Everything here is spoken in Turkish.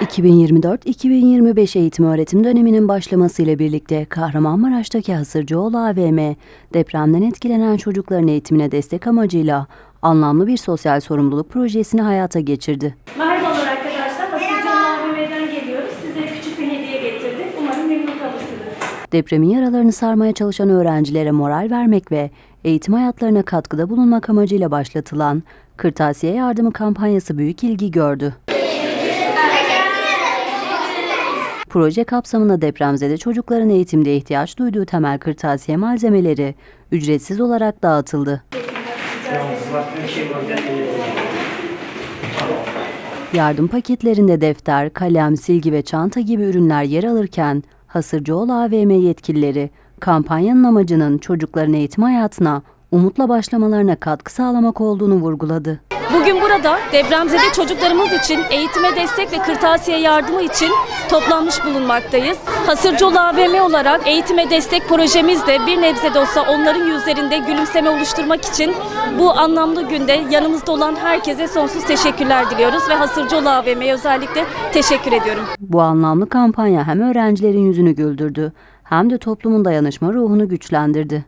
2024-2025 eğitim öğretim döneminin başlamasıyla birlikte Kahramanmaraş'taki Hasırcıoğlu AVM, depremden etkilenen çocukların eğitimine destek amacıyla anlamlı bir sosyal sorumluluk projesini hayata geçirdi. Merhabalar arkadaşlar. Basıncı AVM'den geliyoruz. Size küçük bir hediye getirdik. Umarım memnun kalırsınız. Depremin yaralarını sarmaya çalışan öğrencilere moral vermek ve eğitim hayatlarına katkıda bulunmak amacıyla başlatılan Kırtasiye Yardımı kampanyası büyük ilgi gördü. Proje kapsamında depremzede çocukların eğitimde ihtiyaç duyduğu temel kırtasiye malzemeleri ücretsiz olarak dağıtıldı. Yardım paketlerinde defter, kalem, silgi ve çanta gibi ürünler yer alırken Hasırcıoğlu AVM yetkilileri kampanyanın amacının çocukların eğitim hayatına umutla başlamalarına katkı sağlamak olduğunu vurguladı. Bugün burada depremzede çocuklarımız için eğitime destek ve kırtasiye yardımı için toplanmış bulunmaktayız. Hasırcıoğlu AVM olarak eğitime destek projemizde bir nebze de olsa onların yüzlerinde gülümseme oluşturmak için bu anlamlı günde yanımızda olan herkese sonsuz teşekkürler diliyoruz ve Hasırcıoğlu AVM'ye özellikle teşekkür ediyorum. Bu anlamlı kampanya hem öğrencilerin yüzünü güldürdü hem de toplumun dayanışma ruhunu güçlendirdi.